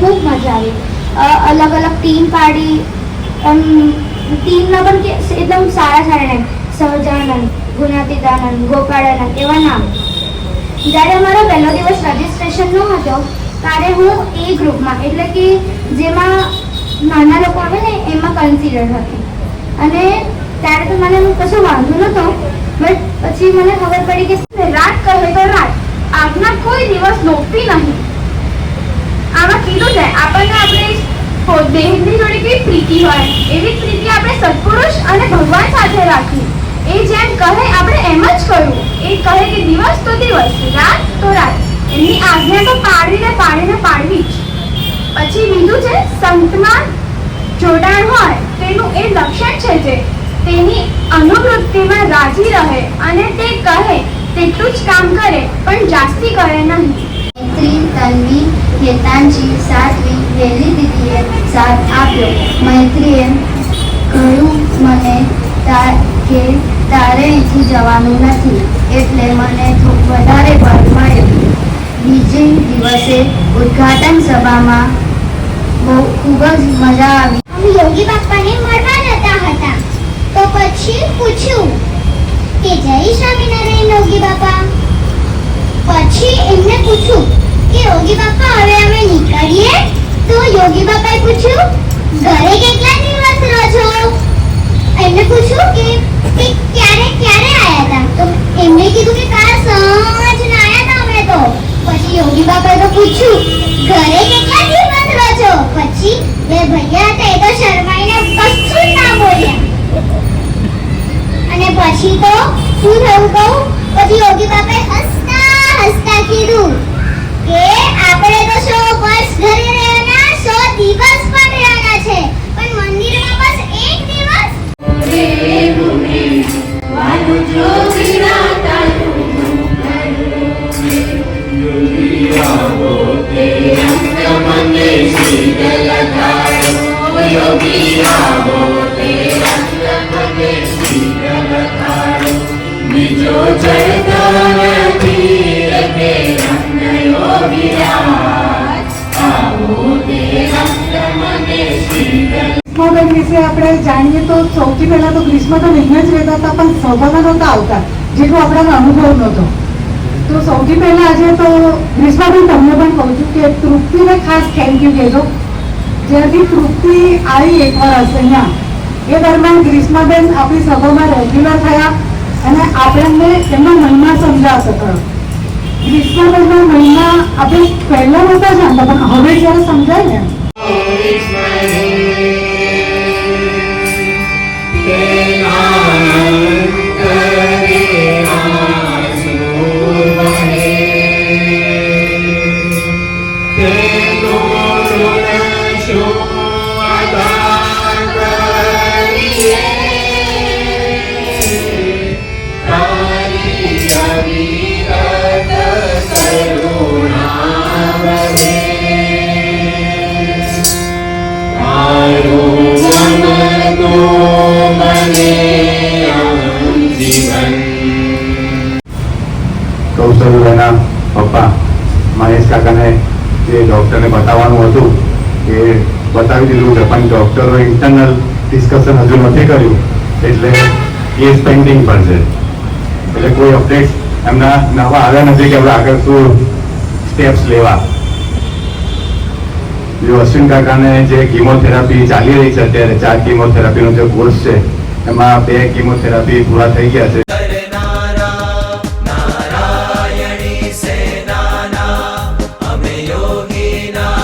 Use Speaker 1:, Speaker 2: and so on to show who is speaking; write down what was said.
Speaker 1: ખૂબ મજા આવી. અલગ અલગ ટીમ પાડી. એમ ટીમના પણ એકદમ સારા સારા નામ સહજાનંદ, ગુણાતીતાનંદ, ગોપાળાનંદ એવા નામ. જ્યારે અમારો પહેલો દિવસ રજિસ્ટ્રેશનનો હતો, ત્યારે હું એ ગ્રુપમાં એટલે કે જેમાં નાના લોકો આવે ને, એમાં કન્સિડર હતી. અને ત્યારે તો મને કશું વાંધો નહોતો બટ પછી મને ખબર પડી કે રાત કહે તો રાત. આજના કોઈ દિવસ નોપી નહીં. આમાં કીધું છે, આપણને આપણે દેહની જોડે કઈ પ્રીતિ હોય, એવી પ્રીતિ આપણે સત્પુરુષ અને ભગવાન સાથે રાખી એ જેમ કહે, આપણે એમ જ કરવું એ કહે કે દિવસ તો દિવસ, રાત તો રાત. એમની આજ્ઞા તો પાડીને પાડીને પાડવી જ. પછી બીજું છે, સંતમાં જોડાણ હોય, તેનું એ લક્ષણ છે જે, તેની અનુવૃત્તિમાં રાજી રહે અને તે કહે, તેટલું જ કામ કરે, પણ જાસ્તી કરે નહીં.
Speaker 2: મૈત્રી તન્વી હેતાંશી સાત્વી વેલી દીદીએ સાથ આપ્યો. મૈત્રીએ કહ્યું, મને કે તારે અહીંથી જવાનું નથી, એટલે મને વધારે બળ મળ્યું બીજે દિવસે ઉદઘાટન સભામાં બહુ ખૂબ જ મજા આવી.
Speaker 1: યોગી બાપાને મળવા જતા હતા. તો પછી પૂછ્યું કે જય સ્વામિનારાયણ યોગી બાપા? પછી એમને પૂછ્યું કે યોગી બાપા હવે અમે નીકળીએ? તો યોગી બાપાએ પૂછ્યું, ઘરે કેટલા દિવસ રહો છો? એમને પૂછ્યું કે કે ક્યારે ક્યારે આયા હતા તો એમને કીધું કે, કાલ સાંજ આયા હતા અમે તો. પછી યોગી બાપાએ તો પૂછ્યું, ઘરે કેટલા દિવસ રહો છો? પછી, બે ભૈયા હતા, એ તો શરમાઈને કશું ના બોલ્યા. અને પછી તો શું થયું કહું? પછી યોગી બાપાએ હસતા હસતા કીધું કે આપણે તો સો વર્ષ ઘરે રહેવાના
Speaker 3: કે તૃપ્તિને ખાસ થેન્ક યુ કહેજો. તૃપ્તિ આવી એકવાર હશે અહીંયા એ દરમિયાન ગ્રીષ્માબેન આપણી સભામાં રેગ્યુલર થયા અને આપણને એમનો મહિમા સમજાવતો થયો ગ્રીષ્માબેનનો મહિમા આપણે પહેલા નહોતા જાણતા પણ હવે જ્યારે સમજાય ને.
Speaker 4: કૌશલ્યના પપ્પા મહેશ કાકાને જે ડૉક્ટરને બતાવવાનું હતું એ બતાવી દીધું છે, પણ ડૉક્ટરો ઇન્ટરનલ ડિસ્કશન હજુ નથી કર્યું, એટલે કેસ પેન્ડિંગ પર છે. એટલે કોઈ અપડેટ એમના નવા આવ્યા નથી કે આપણે આગળ શું સ્ટેપ્સ લેવા. જો અશ્વિન કાકાને જે કિમોથેરાપી ચાલી રહી છે, અત્યારે ચાર કિમોથેરાપીનો જે કોર્સ છે, એમાં બે કિમોથેરાપી પૂરા થઈ ગયા છે.
Speaker 5: Nina.